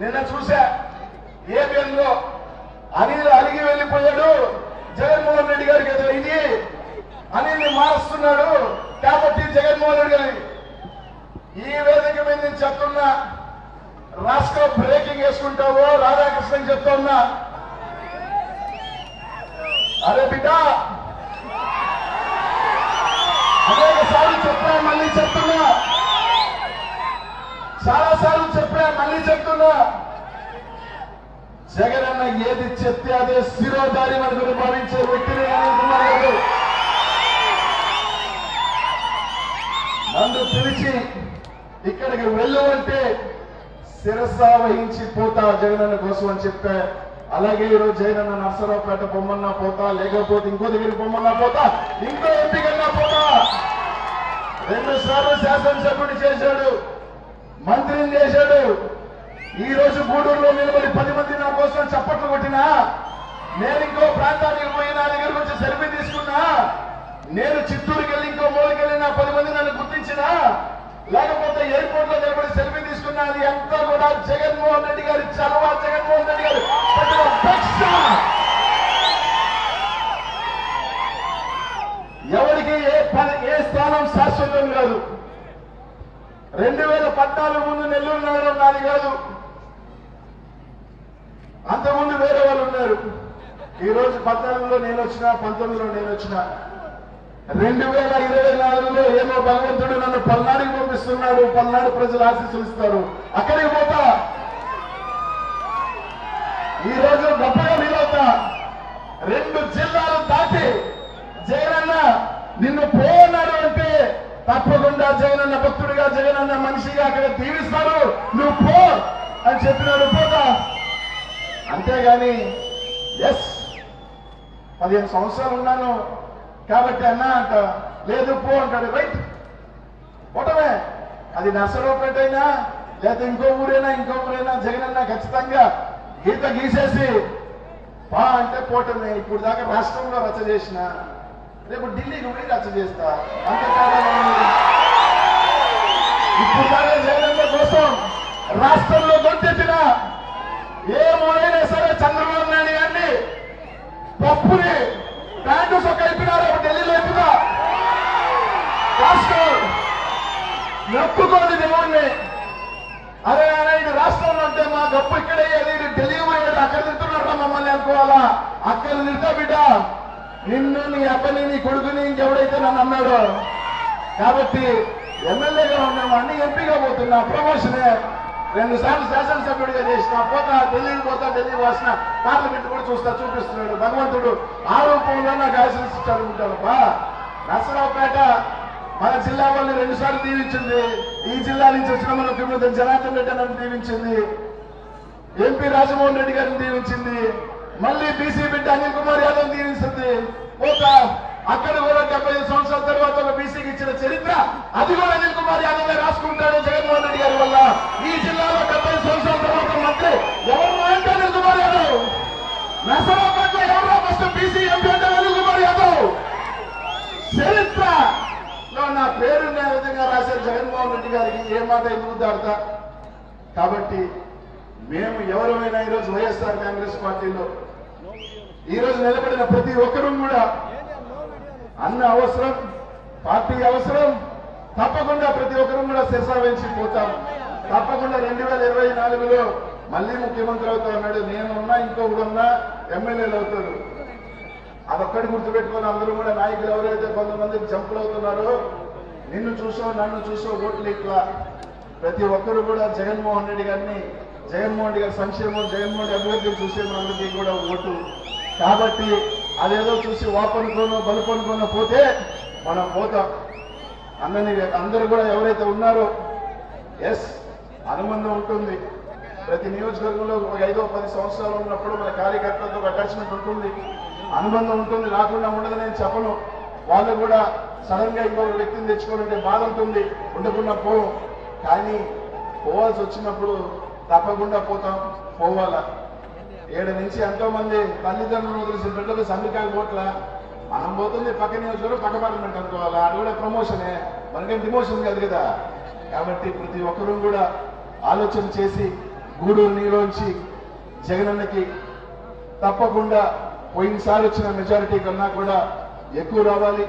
నిన్న చూసా ఏబిఎన్లో అనిల్ అలిగి వెళ్ళిపోయాడు. జగన్మోహన్ రెడ్డి గారికి ఏదో ఇది అనిల్ మారుస్తున్నాడు కాబట్టి జగన్మోహన్ రెడ్డి గారి ఈ వేదిక మీద నేను చెప్తున్నా రాష్ట్ర బ్రేకింగ్ వేసుకుంటావో రాధాకృష్ణ చెప్తా ఉన్నా. అరే బిడ్డ. అనేక సార్లు చెప్తా మళ్ళీ చెప్తున్నా. చాలా సార్లు చెప్తా మళ్ళీ చెప్తున్నా. జగన్ అన్న ఏది చెప్తే అదే శిరోధారి మనకు భావించే వ్యక్తిని అనుకున్నారు నన్ను పిలిచి ఇక్కడికి వెళ్ళమంటే శిరస వహించి పోతా జగనన్న కోసం అని చెప్పా. అలాగే ఈరోజు జగనన్న నర్సరావుపేట బొమ్మన్నా పోతా లేకపోతే ఇంకో దగ్గర బొమ్మన్నా పోతా ఇంకో ఎంపికన్నా పోతా. రెండు సార్లు శాసనసభ్యుడు చేశాడు. మంత్రిని చేశాడు ఈ రోజు గూడూరులో నిలబడి పది మంది నా కోసం చప్పట్లు కొట్టినా నేను ఇంకో ప్రాంతానికి పోయి నా దగ్గర వచ్చి సెల్ఫీ తీసుకున్నా నేను చిత్తూరుకి వెళ్ళి ఇంకో మూలకి వెళ్ళి నా పది మంది నన్ను గుర్తించినా లేకపోతే ఎయిర్పోర్ట్లో నిలబడి సెల్ఫీ తీసుకున్నా అది అంతా కూడా జగన్మోహన్ రెడ్డి గారి చలవా జగన్మోహన్ రెడ్డి గారు రెండు వేల పద్నాలుగు ముందు నెల్లూరు నగరం నాది కాదు. అంతకుముందు వేరే వాళ్ళు ఉన్నారు. ఈ రోజు పద్నాలుగులో నేను వచ్చిన పంతొమ్మిదిలో నేను వచ్చిన. రెండు వేల ఇరవై నాలుగులో ఏమో భగవంతుడు నన్ను పల్నాడికి పంపిస్తున్నాడు పల్నాడు ప్రజలు ఆశీస్సులు ఇస్తారు. అక్కడికి పోతా. ఈ రోజు గొప్పగా నిలవుతా రెండు జిల్లాలు దాటి జగనన్న నిన్ను పోన్నాడు అంటే తప్పకుండా జగనన్న భక్తుడిగా జగనన్న మనిషిగా అక్కడ దీవిస్తారు నువ్వు పో అని చెప్పినాడు పోతా. అంతేగాని ఎస్ పదిహేను సంవత్సరాలు ఉన్నాను. కాబట్టి అన్నా అంట లేదు పో అంటాడు. రైట్ పోటమే. అది నర్సరావుపేట లేదా ఇంకో ఊరైనా ఇంకో ఊరైనా జగనన్న ఖచ్చితంగా గీత గీసేసి పా అంటే పోటమే. ఇప్పుడు దాకా రాష్ట్రంలో రచ్చ చేసిన రేపు ఢిల్లీకి పోయి రచ్చ చేస్తా. అంత పప్పుని ప్యాంటు సొక్క అయిపోయినారు ఢిల్లీలో అయిపోతా రాష్ట్రం నొప్పుకోండి దేవుణ్ణి అరే అరే ఇది రాష్ట్రంలో అంటే మా గప్పు ఇక్కడే ఇది ఢిల్లీ పోయేది అక్కడ తింటున్నారా మమ్మల్ని అనుకోవాలా? అక్కడ నింటా బిడ్డ. నిన్ను నీ అబ్బని నీ కొడుకుని ఇంకెవడైతే నన్ను అన్నాడో? కాబట్టి ఎమ్మెల్యేగా ఉన్నావాడిని ఎంపీగా పోతున్నా ప్రమోషనే. రెండు సార్లు శాసనసభ్యుడిగా చేసిన పోతా ఢిల్లీకి పోతా ఢిల్లీ వాసిన పార్లమెంట్ కూడా చూస్తా చూపిస్తున్నాడు. భగవంతుడు ఆ రూపంలో నాకు ఆశీర్వదిస్తాడు ఉంటాను నరసరావుపేట మన జిల్లా వాళ్ళని రెండు సార్లు దీవించింది. ఈ జిల్లా నుంచి వచ్చిన మన తిరుమల జనార్దన్ రెడ్డి నన్ను దీవించింది. ఎంపీ రాజమోహన్ రెడ్డి గారిని దీవించింది. మళ్ళీ బీసీ బిడ్డ అనిల్ కుమార్ యాదవ్ దీవించింది. పోతా నసరాబాద్లో ఎవరో ఫస్ట్ బీసీ ఎంపీ అంటే అనిల్ కుమార్ యాదవ్. చరిత్రలో నా పేరు ఏ విధంగా రాశారు జగన్మోహన్ రెడ్డి గారికి ఏ మాట ఎందుకు దాడతా? కాబట్టి మేము ఎవరమైనా ఈరోజు వైఎస్ఆర్ కాంగ్రెస్ పార్టీలో ఈ రోజు నిలబడిన ప్రతి ఒక్కరూ కూడా అన్న అవసరం పార్టీ అవసరం తప్పకుండా ప్రతి ఒక్కరూ కూడా శిరసా పోతాం. తప్పకుండా రెండు వేల ఇరవై నాలుగులో మళ్ళీ ముఖ్యమంత్రి అవుతా ఉన్నాడు నేను ఇంకో ఉన్నా ఎమ్మెల్యేలు అవుతాడు అదొక్కటి గుర్తుపెట్టుకొని అందరూ కూడా నాయకులు ఎవరైతే కొంతమంది జంపులు అవుతున్నారో నిన్ను చూసో నన్ను చూసో ఓట్లు ఇట్లా ప్రతి ఒక్కరు కూడా జగన్మోహన్ రెడ్డి గారిని జగన్మోహన్ రెడ్డి గారి సంక్షేమం జగన్మోహన్ రెడ్డి అభివృద్ధి చూసే మనందరికీ కూడా ఓటు. కాబట్టి అదేదో చూసి వాపనుకోనో బలుపనుకోనో పోతే మనం పోతాం. అందరినీ అందరూ కూడా ఎవరైతే ఉన్నారో ఎస్ అనుబంధం ఉంటుంది. ప్రతి నియోజకవర్గంలో ఒక ఐదో పది సంవత్సరాలు ఉన్నప్పుడు మన కార్యకర్తలతో ఒక అటాచ్మెంట్ ఉంటుంది అనుబంధం ఉంటుంది. రాకుండా ఉండదు నేను చెప్పను. వాళ్ళు కూడా సడన్గా ఇంకొక వ్యక్తిని తెచ్చుకోవాలంటే బాధ ఉంటుంది. ఉండకుండా పోవు కానీ పోవాల్సి వచ్చినప్పుడు తప్పకుండా పోతాం. పోవాలా? ఏడు నుంచి ఎంతో మంది తల్లిదండ్రులను వదిలేసిన బిడ్డలు సంఘకాలు పోట్ల మనం పోతుంది పక్క నియోజకవర్గం పక్క పార్లమెంట్ అనుకోవాలా? అది కూడా ప్రమోషనే మనకేం డిమోషన్ కాదు కదా. కాబట్టి ప్రతి ఒక్కరూ కూడా ఆలోచన చేసి గూడూరు నీలోంచి జగనన్నకి తప్పకుండా పోయినసారి వచ్చిన మెజారిటీ కన్నా కూడా ఎక్కువ రావాలి.